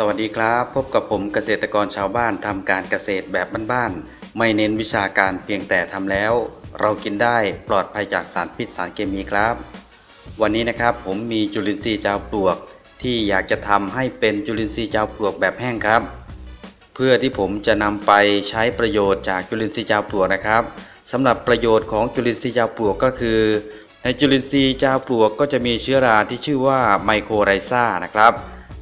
สวัสดีครับ พบกับผมเกษตรกรชาวบ้านทำการเกษตรแบบบ้านๆไม่เน้นวิชาการเพียงแต่ทำแล้ว เรากินได้ปลอดภัยจากสารพิษสารเคมีครับ วันนี้นะครับผมมีจุลินทรีย์เจ้าปลวก ที่อยากจะทำให้เป็นจุลินทรีย์เจ้าปลวกแบบแห้งครับ เพื่อที่ผมจะนำไปใช้ประโยชน์จากจุลินทรีย์เจ้าปลวกนะครับสำหรับประโยชน์ของจุลินทรีย์เจ้าปลวกก็คือ ในจุลินทรีย์เจ้าปลวกก็จะมีเชื้อราที่ชื่อว่าไมโครไรซ่านะครับ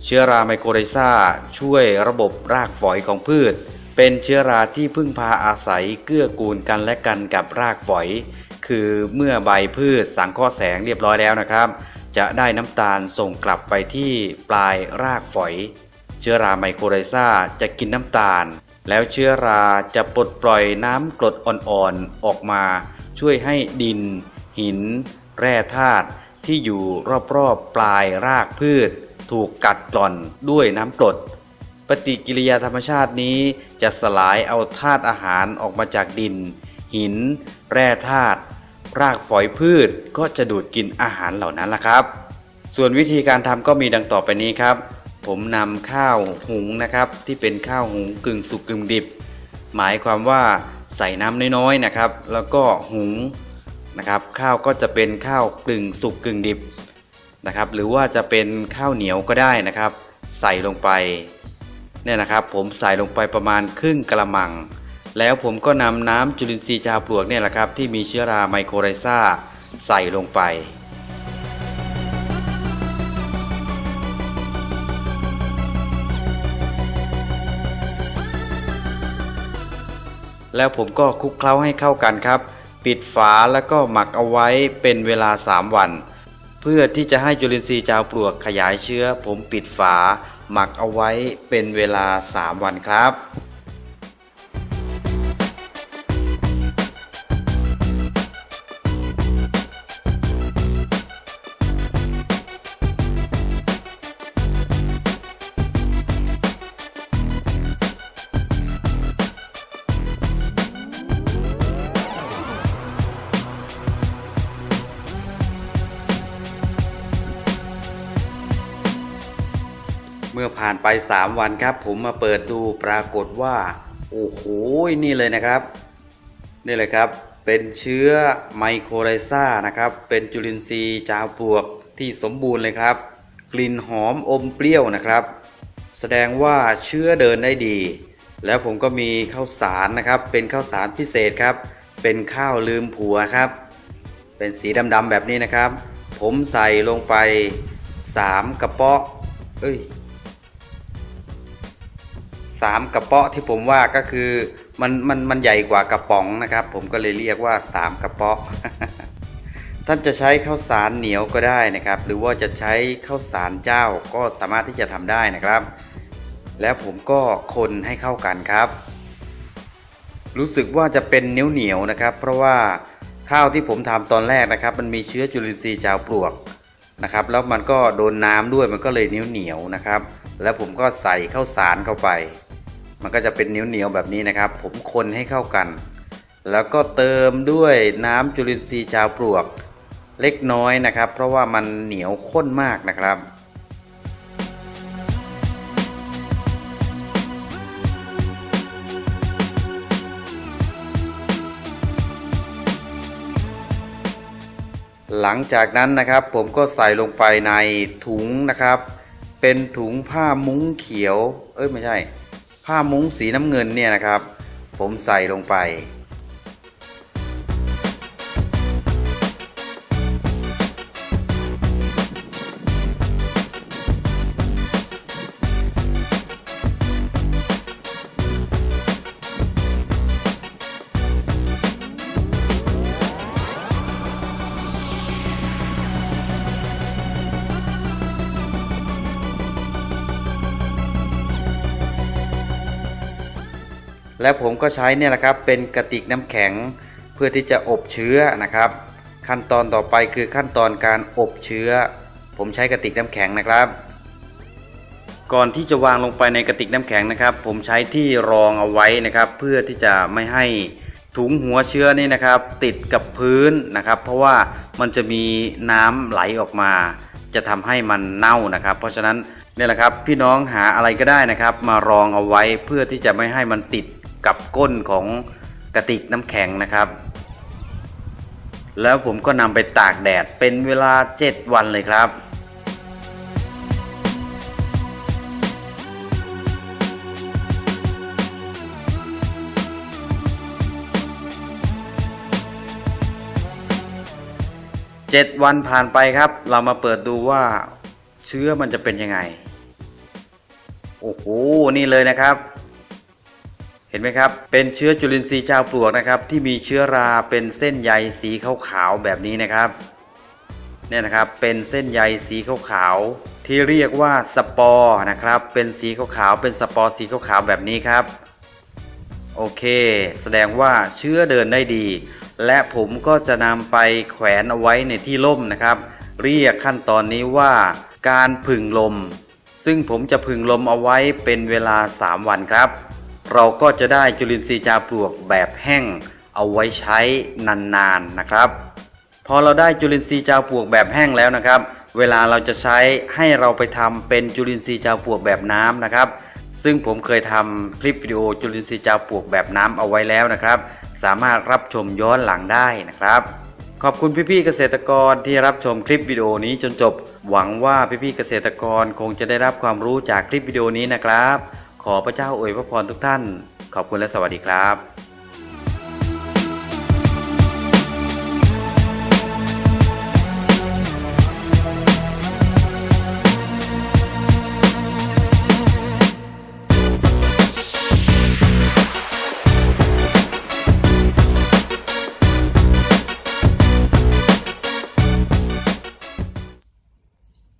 เชื้อราไมโครไรซาช่วยระบบรากฝอยของพืช เป็นเชื้อราที่พึ่งพาอาศัยเกื้อกูลกันและกันกับรากฝอย คือเมื่อใบพืชสังเคราะห์แสงเรียบร้อยแล้วนะครับ จะได้น้ำตาลส่งกลับไปที่ปลายรากฝอย เชื้อราไมโครไรซาจะกินน้ำตาล แล้วเชื้อราจะปลดปล่อยน้ำกรดอ่อนๆออกมาช่วยให้ดิน หิน แร่ธาตุที่อยู่รอบๆปลายรากพืช ถูกกัดกร่อนด้วยน้ำกรด ปฏิกิริยาธรรมชาตินี้จะสลายเอาธาตุอาหารออกมาจากดิน หิน แร่ธาตุรากฝอยพืชก็จะดูดกินอาหารเหล่านั้นล่ะครับ ส่วนวิธีการทำก็มีดังต่อไปนี้ครับ ผมนำข้าวหุงนะครับ ที่เป็นข้าวหุงกึ่งสุกกึ่งดิบ หมายความว่าใส่น้ำน้อยๆนะครับ แล้วก็หุงนะครับ ข้าวก็จะเป็นข้าวกึ่งสุกกึ่งดิบ นะครับ หรือว่าจะเป็นข้าวเหนียวก็ได้นะครับ ใส่ลงไปเนี่ยนะครับ ผมใส่ลงไปประมาณครึ่งกระมัง แล้วผมก็นำน้ำจุลินทรีย์ชาปลวกเนี่ยแหละครับ ที่มีเชื้อราไมโครไรซาใส่ลงไปแล้วผมก็คลุกเคล้าให้เข้ากันครับ ปิดฝาแล้วก็หมักเอาไว้เป็นเวลา 3 วัน เพื่อที่จะให้จุลินทรีย์จาวปลวกขยายเชื้อ ผมปิดฝา หมักเอาไว้เป็นเวลา 3 วันครับ มื่อผ่านไป 3 วันครับ ผมมาเปิดดูปรากฏว่า โอ้โหนี่เลยนะครับ นี่เลยครับ เป็นเชื้อไมโครไรซ่านะครับ เป็นจุลินทรีย์จาวปลวกที่สมบูรณ์เลยครับ กลิ่นหอมอมเปรี้ยวนะครับ แสดงว่าเชื้อเดินได้ดี แล้วผมก็มีข้าวสารนะครับ เป็นข้าวสารพิเศษครับ เป็นข้าวลืมผัวครับ เป็นสีดำๆแบบนี้นะครับ ผมใส่ลงไป 3 กระเปาะเอ้ย สามกระเปาะที่ผมว่าก็คือมันมันมันใหญ่กว่ากระป๋องนะครับ ผมก็เลยเรียกว่าสามกระเปาะ ท่านจะใช้ข้าวสารเหนียวก็ได้นะครับ หรือว่าจะใช้ข้าวสารเจ้าก็สามารถที่จะทำได้นะครับ แล้วผมก็คนให้เข้ากันครับ รู้สึกว่าจะเป็นเหนียวเหนียวนะครับ เพราะว่าข้าวที่ผมทำตอนแรกนะครับ มันมีเชื้อจุลินทรีย์จาวปลวกนะครับแล้วมันก็โดนน้ำด้วยมันก็เลยเหนียวเหนียวนะครับ แล้วผมก็ใส่ข้าวสารเข้าไป มันก็จะเป็นเหนียวเหนียวๆแบบนี้นะครับ ผมคนให้เข้ากัน แล้วก็เติมด้วยน้ำจุลินทรีย์จาวปลวกเล็กน้อยนะครับ เพราะว่ามันเหนียวข้นมากนะครับหลังจากนั้นนะครับผมก็ใส่ลงไปในถุงนะครับ เป็นถุงผ้ามุ้งเขียว เอ้ยไม่ใช่ ผ้ามุ้งสีน้ำเงินเนี่ยนะครับ ผมใส่ลงไป แล้วผมก็ใช้เนี่ยแหละครับเป็นกระติกน้ำแข็งเพื่อที่จะอบเชื้อนะครับ ขั้นตอนต่อไปคือขั้นตอนการอบเชื้อ ผมใช้กระติกน้ำแข็งนะครับ ก่อนที่จะวางลงไปในกระติกน้ำแข็งนะครับ ผมใช้ที่รองเอาไว้นะครับ เพื่อที่จะไม่ให้ถุงหัวเชื้อนี่นะครับ ติดกับพื้นนะครับ เพราะว่ามันจะมีน้ำไหลออกมา จะทำให้มันเน่านะครับ เพราะฉะนั้นเนี่ยแหละครับพี่น้องหาอะไรก็ได้นะครับ มารองเอาไว้เพื่อที่จะไม่ให้มันติด กับก้นของกระติกน้ำแข็งนะครับ แล้วผมก็นำไปตากแดดเป็นเวลา 7 วันเลยครับเจ็ดวันผ่านไปครับ เรามาเปิดดูว่าเชื้อมันจะเป็นยังไง โอ้โห นี่เลยนะครับ ห็นไหมครับ เป็นเชื้อจุลินทรีย์เจ้าปลวกนะครับ ที่มีเชื้อราเป็นเส้นใยสีขาวๆแบบนี้นะครับเนี่ยนะครับ เป็นเส้นใยสีขาวๆที่เรียกว่าสปอร์นะครับ เป็นสีขาวๆเป็นสปอร์สีขาวๆแบบนี้ครับ โอเค แสดงว่าเชื้อเดินได้ดี และผมก็จะนำไปแขวนเอาไว้ในที่ร่มนะครับ เรียกขั้นตอนนี้ว่าการผึ่งลม ซึ่งผมจะผึ่งลมเอาไว้เป็นเวลา 3 วันครับ เราก็จะได้จุลินทรีย์จาปลวกแบบแห้งเอาไว้ใช้นานๆนะครับ พอเราได้จุลินทรีย์จาปลวกแบบแห้งแล้วนะครับ เวลาเราจะใช้ให้เราไปทำเป็นจุลินทรีย์จาปลวกแบบน้ำนะครับ ซึ่งผมเคยทำคลิปวิดีโอจุลินทรีย์จาปลวกแบบน้ำเอาไว้แล้วนะครับ สามารถรับชมย้อนหลังได้นะครับ ขอบคุณพี่ๆเกษตรกรที่รับชมคลิปวิดีโอนี้จนจบ หวังว่าพี่ๆเกษตรกรคงจะได้รับความรู้จากคลิปวิดีโอนี้นะครับ ขอพระเจ้าอวยพระพรทุกท่าน ขอบคุณและสวัสดีครับ